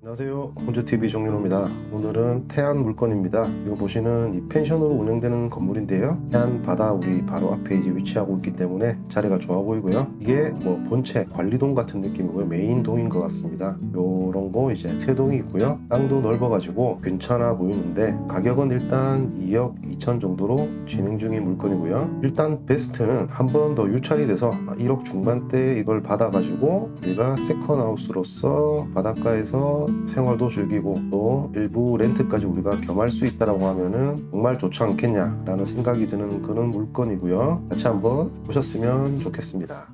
안녕하세요. 혼주TV 정윤호입니다. 오늘은 태안 물건입니다. 이거 보시는 이 펜션으로 운영되는 건물인데요. 태안 바다 우리 바로 앞에 이제 위치하고 있기 때문에 자리가 좋아 보이고요. 이게 뭐 본체 관리동 같은 느낌이고요. 메인 동인 것 같습니다. 요런 거 이제 세 동이 있고요. 땅도 넓어 가지고 괜찮아 보이는데 가격은 일단 2억 2천 정도로 진행 중인 물건이고요. 일단 베스트는 한 번 더 유찰이 돼서 1억 중반대 이걸 받아 가지고 우리가 세컨하우스로서 바닷가에서 생활도 즐기고 또 일부 렌트까지 우리가 겸할 수 있다라고 하면은 정말 좋지 않겠냐라는 생각이 드는 그런 물건이고요. 같이 한번 보셨으면 좋겠습니다.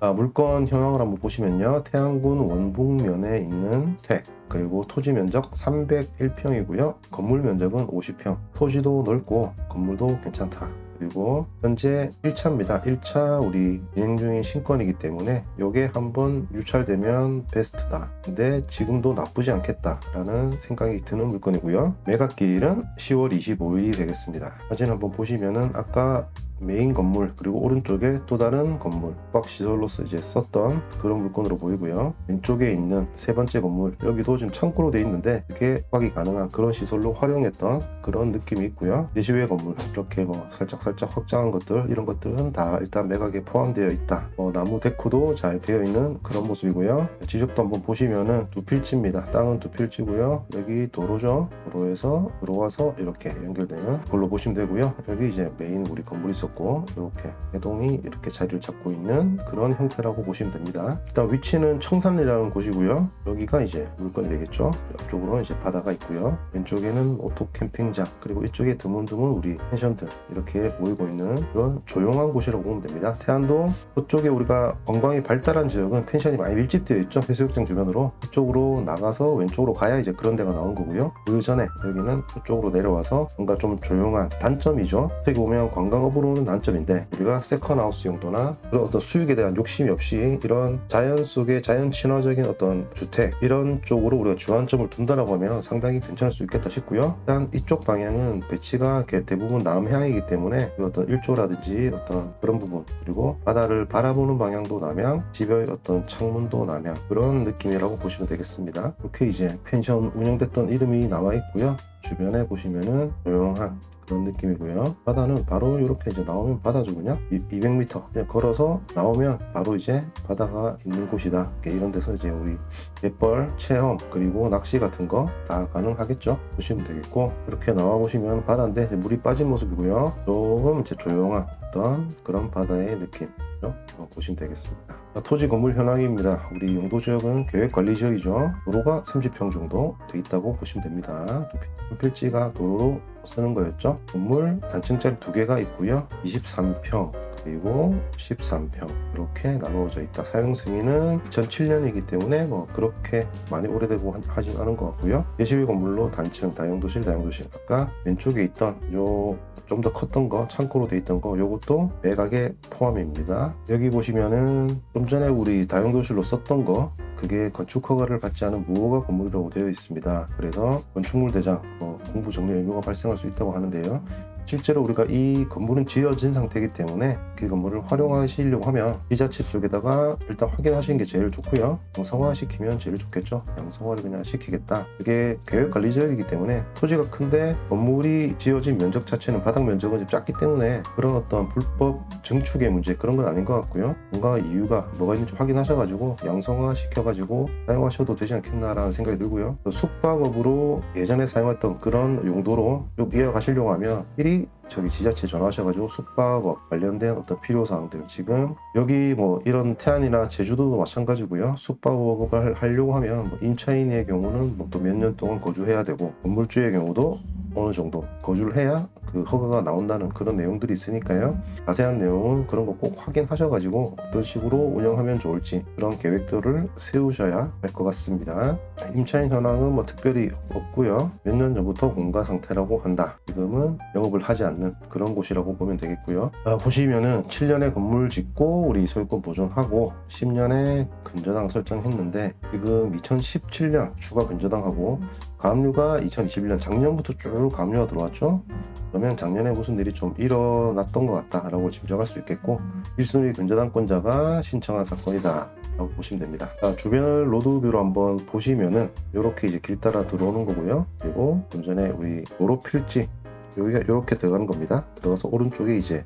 아, 물건 현황을 한번 보시면요. 태안군 원북면에 있는 퇴 그리고 토지 면적 301평이고요. 건물 면적은 50평. 토지도 넓고 건물도 괜찮다. 그리고 현재 1차입니다. 1차 우리 진행 중인 신건이기 때문에 이게 한번 유찰되면 베스트다. 근데 지금도 나쁘지 않겠다라는 생각이 드는 물건이고요. 매각기일은 10월 25일이 되겠습니다. 사진 한번 보시면은 아까 메인 건물 그리고 오른쪽에 또 다른 건물 숙박 시설로서 이제 썼던 그런 물건으로 보이고요. 왼쪽에 있는 세 번째 건물 여기도 지금 창고로 돼 있는데 이렇게 숙박이 가능한 그런 시설로 활용했던 그런 느낌이 있고요. 예시외 건물 이렇게 뭐 살짝 살짝 확장한 것들 이런 것들은 다 일단 매각에 포함되어 있다. 뭐 나무 데코도 잘 되어 있는 그런 모습이고요. 지적도 한번 보시면은 두 필지입니다. 땅은 두 필지고요. 여기 도로죠. 도로에서 들어와서 이렇게 연결되는 걸로 보시면 되고요. 여기 이제 메인 우리 건물이 있었고 이렇게 해동이 이렇게 자리를 잡고 있는 그런 형태라고 보시면 됩니다. 일단 위치는 청산리라는 곳이고요. 여기가 이제 물건이 되겠죠. 옆쪽으로 이제 바다가 있고요. 왼쪽에는 오토 캠핑장 그리고 이쪽에 드문드문 우리 펜션들 이렇게 모이고 있는 그런 조용한 곳이라고 보면 됩니다. 태안도 그쪽에 우리가 관광이 발달한 지역은 펜션이 많이 밀집되어 있죠. 해수욕장 주변으로 이쪽으로 나가서 왼쪽으로 가야 이제 그런 데가 나온 거고요. 그 전에 여기는 이쪽으로 내려와서 뭔가 좀 조용한 단점이죠. 어떻게 보면 관광업으로 는 단점인데 우리가 세컨하우스 용도나 그런 어떤 수익에 대한 욕심이 없이 이런 자연 속의 자연 친화적인 어떤 주택 이런 쪽으로 우리가 주안점을 둔다라고 하면 상당히 괜찮을 수 있겠다 싶고요. 일단 이쪽 방향은 배치가 대부분 남향이기 때문에 그 어떤 일조라든지 어떤 그런 부분 그리고 바다를 바라보는 방향도 남향 집의 어떤 창문도 남향 그런 느낌이라고 보시면 되겠습니다. 이렇게 이제 펜션 운영됐던 이름이 나와 있고요. 주변에 보시면은 조용한 그런 느낌이고요. 바다는 바로 이렇게 이제 나오면 바다죠 그냥 200m 그냥 걸어서 나오면 바로 이제 바다가 있는 곳이다. 이런 데서 이제 우리 갯벌 체험 그리고 낚시 같은 거 다 가능하겠죠. 보시면 되겠고 이렇게 나와 보시면 바다인데 물이 빠진 모습이고요. 조금 이제 조용한 어떤 그런 바다의 느낌. 어, 보시면 되겠습니다. 자, 토지 건물 현황입니다. 우리 용도 지역은 계획 관리 지역이죠. 도로가 30평 정도 돼 있다고 보시면 됩니다. 두 필지가 도로로 쓰는 거였죠. 건물 단층짜리 두 개가 있고요. 23평 그리고 13평 이렇게 나누어져 있다. 사용 승인은 2007년이기 때문에 뭐 그렇게 많이 오래되고 하진 않은 것 같고요. 예시외 건물로 단층 다용도실 다용도실 아까 왼쪽에 있던 요 좀 더 컸던 거 창고로 돼 있던 거 요것도 매각에 포함입니다. 여기 보시면은 좀 전에 우리 다용도실로 썼던 거 그게 건축 허가를 받지 않은 무허가 건물이라고 되어 있습니다. 그래서 건축물 대장 뭐 공부 정리 의무가 발생할 수 있다고 하는데요. 실제로 우리가 이 건물은 지어진 상태이기 때문에 그 건물을 활용하시려고 하면 이자체 쪽에다가 일단 확인하시는 게 제일 좋고요. 양성화 시키면 제일 좋겠죠. 양성화를 그냥 시키겠다. 그게 계획관리 지역이기 때문에 토지가 큰데 건물이 지어진 면적 자체는 바닥 면적은 좀 작기 때문에 그런 어떤 불법 증축의 문제 그런 건 아닌 것 같고요. 뭔가 이유가 뭐가 있는지 확인하셔가지고 양성화 시켜가지고 사용하셔도 되지 않겠나라는 생각이 들고요. 숙박업으로 예전에 사용했던 그런 용도로 쭉 이어가시려고 하면 일이 저기 지자체 전화하셔가지고 숙박업 관련된 어떤 필요 사항들 지금 여기 뭐 이런 태안이나 제주도도 마찬가지고요 숙박업을 하려고 하면 뭐 임차인의 경우는 뭐 또 몇 년 동안 거주해야 되고 건물주의 경우도 어느 정도 거주를 해야 그 허가가 나온다는 그런 내용들이 있으니까요. 자세한 내용은 그런 거 꼭 확인하셔가지고 어떤 식으로 운영하면 좋을지 그런 계획들을 세우셔야 할 것 같습니다. 임차인 현황은 뭐 특별히 없고요. 몇 년 전부터 공가 상태라고 한다. 지금은 영업을 하지 않는 그런 곳이라고 보면 되겠고요. 아, 보시면은 7년에 건물 짓고 우리 소유권 보존하고 10년에 근저당 설정했는데 지금 2017년 추가 근저당하고 가압류가 2021년 작년부터 쭉 가압류가 들어왔죠. 그러면 작년에 무슨 일이 좀 일어났던 것 같다라고 짐작할 수 있겠고 1순위 근저당권자가 신청한 사건이다. 라고 보시면 됩니다. 자, 주변을 로드뷰로 한번 보시면은 이렇게 이제 길 따라 들어오는 거고요. 그리고 좀 전에 우리 도로 필지 여기가 이렇게 들어가는 겁니다. 들어가서 오른쪽에 이제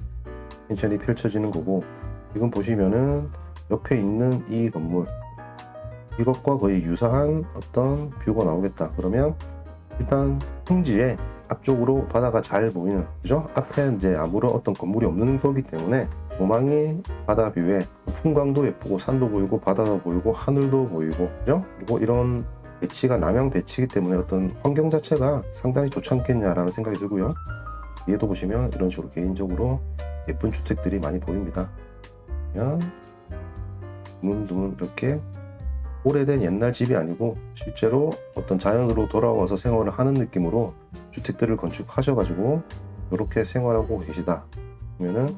인천이 펼쳐지는 거고 지금 보시면은 옆에 있는 이 건물 이것과 거의 유사한 어떤 뷰가 나오겠다. 그러면 일단 평지에 앞쪽으로 바다가 잘 보이는 그죠? 앞에 이제 아무런 어떤 건물이 없는 거기 때문에 도망이 바다 뷰에 풍광도 예쁘고 산도 보이고 바다도 보이고 하늘도 보이고 그죠? 그리고 이런 배치가 남양 배치이기 때문에 어떤 환경 자체가 상당히 좋지 않겠냐라는 생각이 들고요. 위에도 보시면 이런 식으로 개인적으로 예쁜 주택들이 많이 보입니다. 그냥 드문드문 이렇게 오래된 옛날 집이 아니고 실제로 어떤 자연으로 돌아와서 생활을 하는 느낌으로 주택들을 건축하셔가지고 이렇게 생활하고 계시다. 그러면은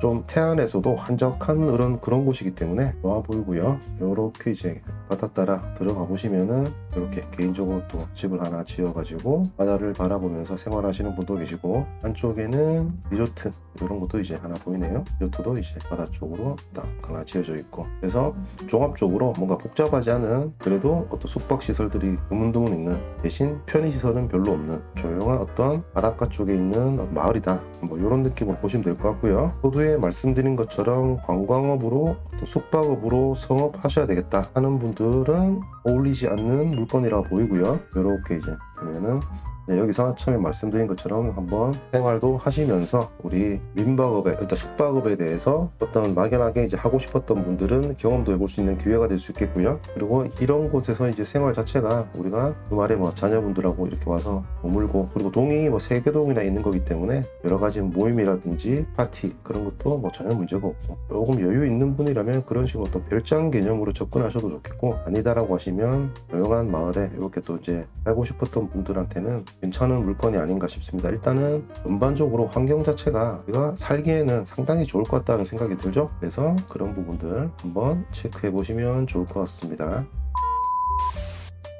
좀 태안에서도 한적한 그런 그런 곳이기 때문에 좋아 보이고요. 이렇게 이제 바다 따라 들어가 보시면은 이렇게 개인적으로 또 집을 하나 지어가지고 바다를 바라보면서 생활하시는 분도 계시고 안쪽에는 리조트 이런 것도 이제 하나 보이네요. 리조트도 이제 바다 쪽으로 딱 하나 지어져 있고 그래서 종합적으로 뭔가 복잡하지 않은 그래도 어떤 숙박 시설들이 드문드문 있는 대신 편의 시설은 별로 없는 조용한 어떤 바닷가 쪽에 있는 마을이다. 뭐 이런 느낌으로 보시면 될 것 같고요. 포도에 말씀드린 것처럼 관광업으로 어떤 숙박업으로 성업하셔야 되겠다 하는 분들 은 어울리지 않는 물건이라 보이고요. 이렇게 이제 보면은 네, 여기서 처음에 말씀드린 것처럼 한번 생활도 하시면서 우리 민박업에 일단 숙박업에 대해서 어떤 막연하게 이제 하고 싶었던 분들은 경험도 해볼 수 있는 기회가 될 수 있겠고요. 그리고 이런 곳에서 이제 생활 자체가 우리가 주말에 뭐 자녀분들하고 이렇게 와서 머물고 그리고 동이 뭐세개 동이나 있는 거기 때문에 여러 가지 모임이라든지 파티 그런 것도 뭐 전혀 문제가 없고 조금 여유 있는 분이라면 그런 식으로 어떤 별장 개념으로 접근하셔도 좋겠고 아니다라고 하시면 조용한 마을에 이렇게 또 이제 살고 싶었던 분들한테는 괜찮은 물건이 아닌가 싶습니다. 일단은 전반적으로 환경 자체가 우리가 살기에는 상당히 좋을 것 같다는 생각이 들죠. 그래서 그런 부분들 한번 체크해 보시면 좋을 것 같습니다.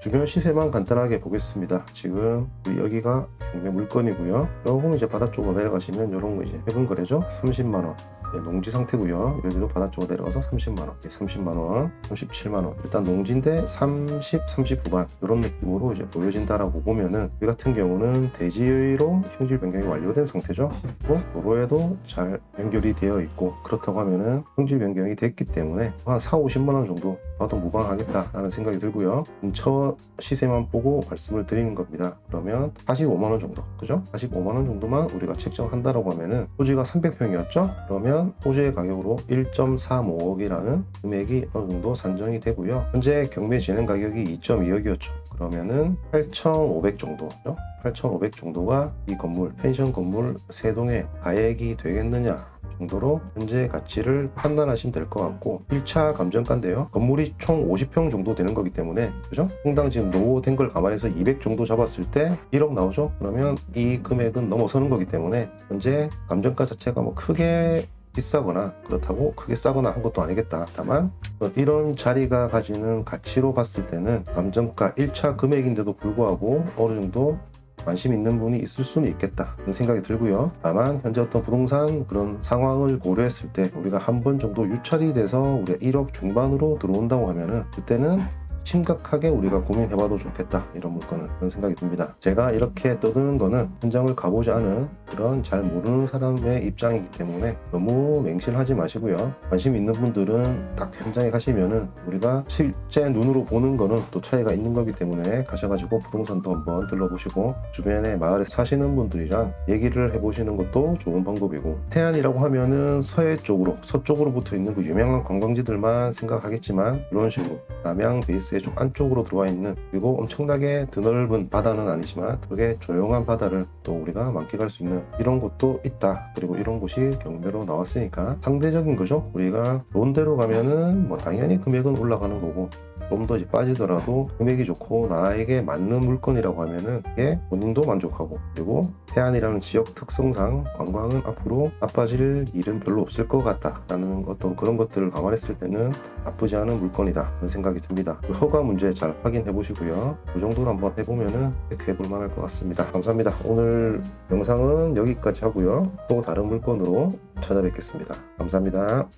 주변 시세만 간단하게 보겠습니다. 지금 여기가 경매 물건이고요. 조금 이제 바다 쪽으로 내려가시면 이런 거 이제 해본 거래죠. 30만 원. 네, 농지 상태고요. 여기도 바다 쪽으로 내려가서 30만 원, 30만 원, 37만 원. 일단 농지인데 30, 39반 이런 느낌으로 이제 보여진다라고 보면은 이 같은 경우는 대지로 형질 변경이 완료된 상태죠. 그리고 도로에도 잘 연결이 되어 있고 그렇다고 하면은 형질 변경이 됐기 때문에 한 4, 50만 원 정도 봐도 무방하겠다라는 생각이 들고요. 근처 시세만 보고 말씀을 드리는 겁니다. 그러면 45만 원 정도, 그죠? 45만 원 정도만 우리가 책정한다라고 하면은 토지가 300평이었죠? 그러면 토지의 가격으로 1.35억이라는 금액이 어느 정도 산정이 되고요. 현재 경매 진행 가격이 2.2억이었죠. 그러면은 8,500 정도죠. 8,500 정도가 이 건물, 펜션 건물 세 동에 가액이 되겠느냐 정도로 현재 가치를 판단하시면 될 것 같고 1차 감정가인데요. 건물이 총 50평 정도 되는 거기 때문에 그죠? 통당 지금 노후된 걸 감안해서 200 정도 잡았을 때 1억 나오죠? 그러면 이 금액은 넘어서는 거기 때문에 현재 감정가 자체가 뭐 크게 비싸거나 그렇다고 크게 싸거나 한 것도 아니겠다. 다만 이런 자리가 가지는 가치로 봤을 때는 감정가 1차 금액인데도 불구하고 어느 정도 관심 있는 분이 있을 수는 있겠다 그런 생각이 들고요. 다만 현재 어떤 부동산 그런 상황을 고려했을 때 우리가 한 번 정도 유찰이 돼서 우리가 1억 중반으로 들어온다고 하면은 그때는 심각하게 우리가 고민해봐도 좋겠다 이런 물건은 그런 생각이 듭니다. 제가 이렇게 떠드는 거는 현장을 가보지 않은 그런 잘 모르는 사람의 입장이기 때문에 너무 맹신하지 마시고요. 관심 있는 분들은 딱 현장에 가시면은 우리가 실제 눈으로 보는 거는 또 차이가 있는 거기 때문에 가셔가지고 부동산도 한번 들러보시고 주변에 마을에 사시는 분들이랑 얘기를 해보시는 것도 좋은 방법이고 태안이라고 하면은 서해 쪽으로 서쪽으로 붙어 있는 그 유명한 관광지들만 생각하겠지만 이런 식으로 남양 베이스 의좀 안쪽으로 들어와 있는 그리고 엄청나게 드넓은 바다는 아니지만 그게 조용한 바다를 또 우리가 만끽할 수 있는 이런 곳도 있다. 그리고 이런 곳이 경매로 나왔으니까 상대적인 거죠. 우리가 데로 가면은 뭐 당연히 금액은 올라가는 거고 좀 더 빠지더라도 금액이 좋고 나에게 맞는 물건이라고 하면은 그게 본인도 만족하고 그리고 태안이라는 지역 특성상 관광은 앞으로 나빠질 일은 별로 없을 것 같다라는 어떤 그런 것들을 감안했을 때는 나쁘지 않은 물건이다 그런 생각이 듭니다. 그 허가 문제 잘 확인해 보시고요. 그 정도로 한번 해보면은 체크해 볼 만할 것 같습니다. 감사합니다. 오늘 영상은 여기까지 하고요. 또 다른 물건으로 찾아뵙겠습니다. 감사합니다.